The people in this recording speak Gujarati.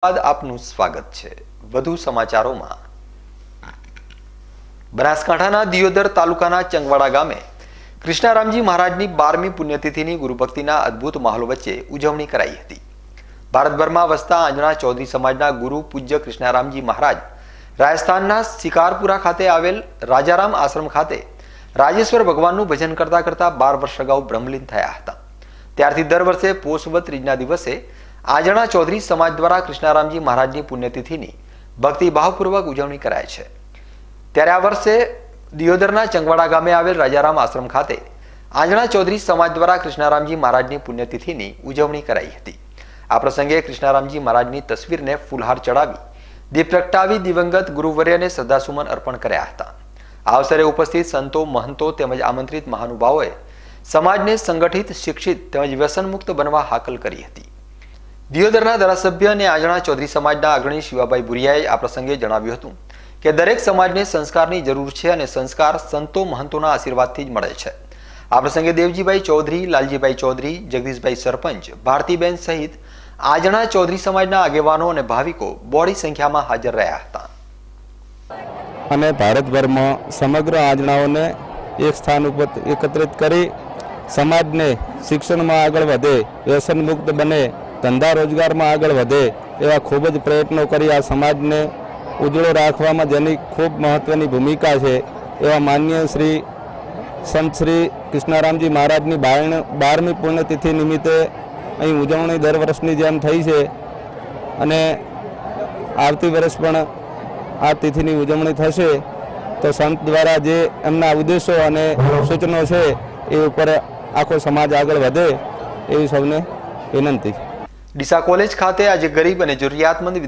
બાદ આપનું સ્વાગત છે. વધુ સમાચારોમાં. બનાસકાંઠાના દિયોદર તાલુકાના ચંગવાડા ગામે કૃષ્ણારામજી મહારાજની બારમી પુણ્યતિથિની ગુરુભક્તિના અદ્ભુત માહોલ વચ્ચે ઉજવણી કરાઈ હતી. ભારતભરમાં વસતા આંજણા ચૌધરી સમાજના ગુરુ પૂજ્ય કૃષ્ણારામજી મહારાજ રાજસ્થાનના શિકારપુરા ખાતે આવેલ રાજારામ આશ્રમ ખાતે રાજેશ્વર ભગવાનનું ભજન કરતા કરતા બાર વર્ષ અગાઉ બ્રહ્મલીન થયા હતા. ત્યારથી દર વર્ષે પોષવત ત્રીજના દિવસે આંજણા ચૌધરી સમાજ દ્વારા કૃષ્ણારામજી મહારાજની પુણ્યતિથિની ભક્તિભાવપૂર્વક ઉજવણી કરાય છે. ત્યારે આ વર્ષે દિયોદરના ચંગવાડા ગામે આવેલ રાજારામ આશ્રમ ખાતે આંજણા ચૌધરી સમાજ દ્વારા કૃષ્ણારામજી મહારાજની પુણ્યતિથિની ઉજવણી કરાઈ હતી. આ પ્રસંગે કૃષ્ણારામજી મહારાજની તસવીરને ફૂલહાર ચડાવી, દીપ પ્રગટાવી દિવંગત ગુરુવર્યને શ્રદ્ધાસુમન અર્પણ કર્યા હતા. આ અવસરે ઉપસ્થિત સંતો, મહંતો તેમજ આમંત્રિત મહાનુભાવોએ સમાજને સંગઠિત, શિક્ષિત તેમજ વ્યસનમુક્ત બનવા હાકલ કરી હતી. દિયોદરના ધારાસભ્ય અને આજણા ચૌધરી સમાજના અગ્રણી શિવાભાઈ ભુરિયાએ આ પ્રસંગે જણાવ્યું હતું કે દરેક સમાજને સંસ્કારની જરૂર છે અને સંસ્કાર સંતો મહંતોના આશીર્વાદથી જ મળે છે. આ પ્રસંગે દેવજીભાઈ ચૌધરી, લાલજીભાઈ ચૌધરી, જગદીશભાઈ સરપંચ, ભારતીબેન સહિત આજણા ચૌધરી સમાજના આગેવાનો અને ભાવિકો બોડી સંખ્યામાં હાજર રહ્યા હતા. અને ભારતભરમાં સમગ્ર આજણાઓને એક સ્થાન ઉપર એકત્રિત કરી સમાજને શિક્ષણમાં આગળ વધે વ્યસન મુક્ત બને ધંધા રોજગારમાં આગળ વધે એવા ખૂબ જ પ્રયત્નો કરી આ સમાજને ઉજળો રાખવામાં જેની ખૂબ મહત્ત્વની ભૂમિકા છે એવા માન્ય શ્રી સંત શ્રી કૃષ્ણરામજી મહારાજની બારણ બારમી પુણ્યતિથિ નિમિત્તે અહીં ઉજવણી દર વર્ષની જેમ થઈ છે અને આવતી વર્ષ પણ આ તિથિની ઉજવણી થશે. તો સંત દ્વારા જે એમના ઉદ્દેશો અને સૂચનો છે એ ઉપર આખો સમાજ આગળ વધે એવી સૌને વિનંતી. ડીસા કોલેજ ખાતે આજે ગરીબ અને જરૂરિયાતમંદ